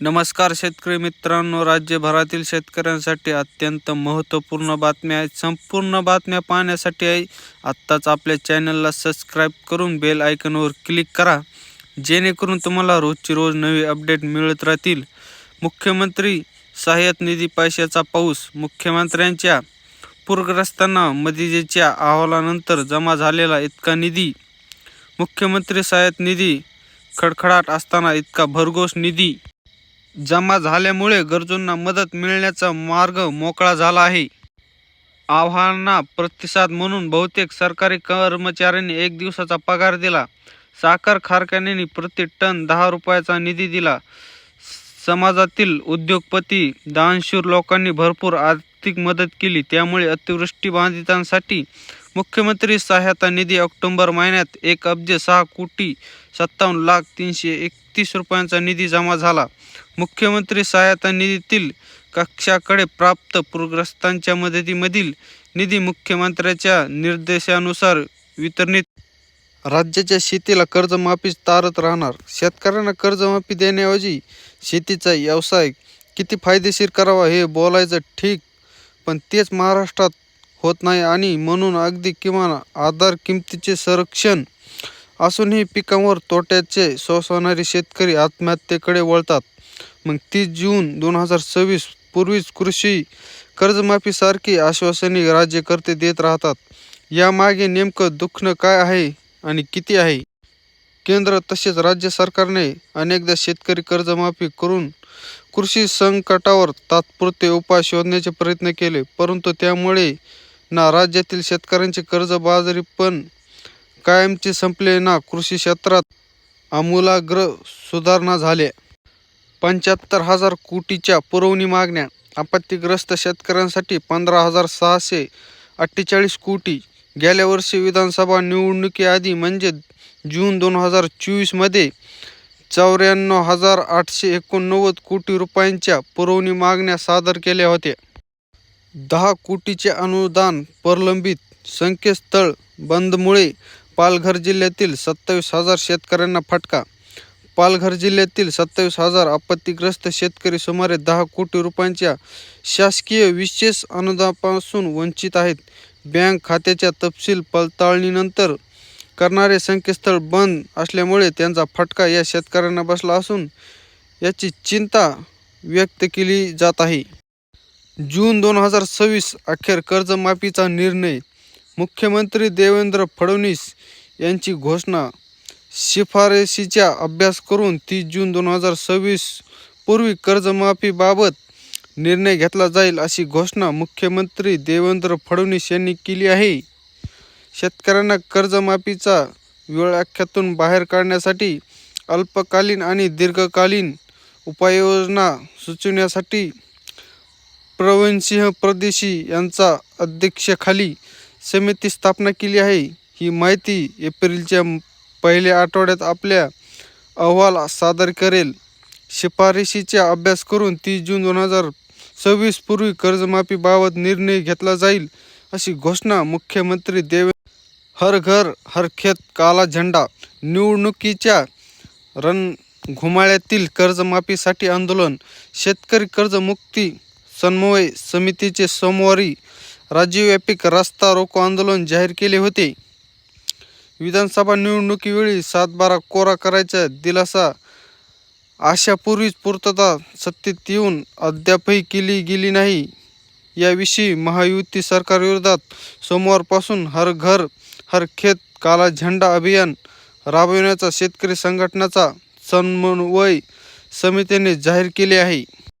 नमस्कार शेतकरी मित्रांनो राज्यभरातील शेतकऱ्यांसाठी अत्यंत महत्त्वपूर्ण बातम्या आहेत संपूर्ण बातम्या पाहण्यासाठी आहे. आत्ताच आपल्या चॅनलला सबस्क्राईब करून बेल आयकनवर क्लिक करा. जेणेकरून तुम्हाला रोजची रोज नवी अपडेट मिळत राहतील. मुख्यमंत्री सहाय्यत निधी पैशाचा पाऊस मुख्यमंत्र्यांच्या पूरग्रस्तांना मदतीच्या अहवालानंतर जमा झालेला इतका निधी मुख्यमंत्री सहाय्यत निधी खडखडाट असताना इतका भरघोस निधी जमा झाल्यामुळे गरजूंना मदत मिळण्याचा मार्ग मोकळा झाला आहे. आव्हानांना प्रतिसाद म्हणून बहुतेक सरकारी कर्मचाऱ्यांनी एक दिवसाचा पगार दिला. साखर कारखान्यांनी प्रति टन दहा रुपयाचा निधी दिला. समाजातील उद्योगपती दानशूर लोकांनी भरपूर आर्थिक मदत केली. त्यामुळे अतिवृष्टी बाधितांसाठी मुख्यमंत्री सहायता निधी ऑक्टोबर महिन्यात एक अब्ज सहा कोटी सत्तावन्न लाख तीनशे एकतीस रुपयांचा निधी जमा झाला. मुख्यमंत्री सहायता निधीतील कक्षाकडे प्राप्त पूरग्रस्तांच्या मदतीमधील निधी मुख्यमंत्र्याच्या निर्देशानुसार वितरणित राज्याच्या शेतीला कर्जमाफीच तारत राहणार. शेतकऱ्यांना कर्जमाफी देण्याऐवजी शेतीचा व्यवसाय किती फायदेशीर करावा हे बोलायचं ठीक पण तेच महाराष्ट्रात होत नाही आणि म्हणून अगदी किमान आधार किमतीचे संरक्षण असूनही पिकांवर तोट्याचे सोसवणारे शेतकरी आत्महत्येकडे वळतात. मग तीस जून दोन हजार सव्वीस पूर्वीच कृषी कर्जमाफीसारखी आश्वासने राज्यकर्ते देत राहतात. यामागे नेमकं दुखणं काय आहे आणि किती आहे? केंद्र तसेच राज्य सरकारने अनेकदा शेतकरी कर्जमाफी करून कृषी संकटावर तात्पुरते उपाय शोधण्याचे प्रयत्न केले परंतु त्यामुळे ना राज्यातील शेतकऱ्यांचे कर्जबाजारी पण कायमचे संपले ना कृषी क्षेत्रात आमूलाग्र सुधारणा झाल्या. पंच्याहत्तर हजार कोटीच्या पुरवणी मागण्या आपत्तीग्रस्त शेतकऱ्यांसाठी पंधरा हजार सहाशे अठ्ठेचाळीस कोटी. गेल्या वर्षी विधानसभा निवडणुकीआधी म्हणजे जून दोन हजार चोवीसमध्ये चौऱ्याण्णव हजार आठशे एकोणनव्वद कोटी रुपयांच्या पुरवणी मागण्या सादर केल्या होत्या. दहा कोटीचे अनुदान प्रलंबित संकेतस्थळ बंदमुळे पालघर जिल्ह्यातील सत्तावीस हजार शेतकऱ्यांना फटका पालघर जिल्ह्यातील सत्तावीस हजार आपत्तीग्रस्त शेतकरी सुमारे दहा कोटी रुपयांच्या शासकीय विशेष अनुदानापासून वंचित आहेत. बँक खात्याच्या तपशील पडताळणीनंतर करणारे संकेतस्थळ बंद असल्यामुळे त्यांचा फटका या शेतकऱ्यांना बसला असून याची चिंता व्यक्त केली जात आहे. जून दोन हजार सव्वीस अखेर कर्जमाफीचा निर्णय. मुख्यमंत्री देवेंद्र फडणवीस यांची घोषणा शिफारशीचा अभ्यास करून तीस जून दोन हजार सव्वीस पूर्वी कर्जमाफीबाबत निर्णय घेतला जाईल अशी घोषणा मुख्यमंत्री देवेंद्र फडणवीस यांनी केली आहे. शेतकऱ्यांना कर्जमाफीचा वेळाख्यातून बाहेर काढण्यासाठी अल्पकालीन आणि दीर्घकालीन उपाययोजना सुचविण्यासाठी प्रवीणसिंह परदेशी यांचा अध्यक्षखाली समिती स्थापना केली आहे. ही माहिती एप्रिलच्या पहिल्या आठवड्यात आपल्या अहवाल सादर करेल. शिफारशीचा अभ्यास करून तीस जून दोन हजार सव्वीस पूर्वी कर्जमाफीबाबत निर्णय घेतला जाईल अशी घोषणा मुख्यमंत्री देवे हर घर हर खेत काला झेंडा निवडणुकीच्या रणघुमाळ्यातील कर्जमाफीसाठी आंदोलन शेतकरी कर्जमुक्ती समन्वय समितीचे सोमवारी राज्यव्यापी रस्ता रोको आंदोलन जाहीर केले होते. विधानसभा निवडणुकीवेळी सातबारा कोरा करायचा दिलासा. आशापूर्वीच पूर्तता सत्तेत येऊन अद्यापही केली गेली नाही. याविषयी महायुती सरकारविरोधात सोमवारपासून हर घर हर खेत काला झेंडा अभियान राबविण्याचा शेतकरी संघटनाचा समन्वय समितीने जाहीर केले आहे.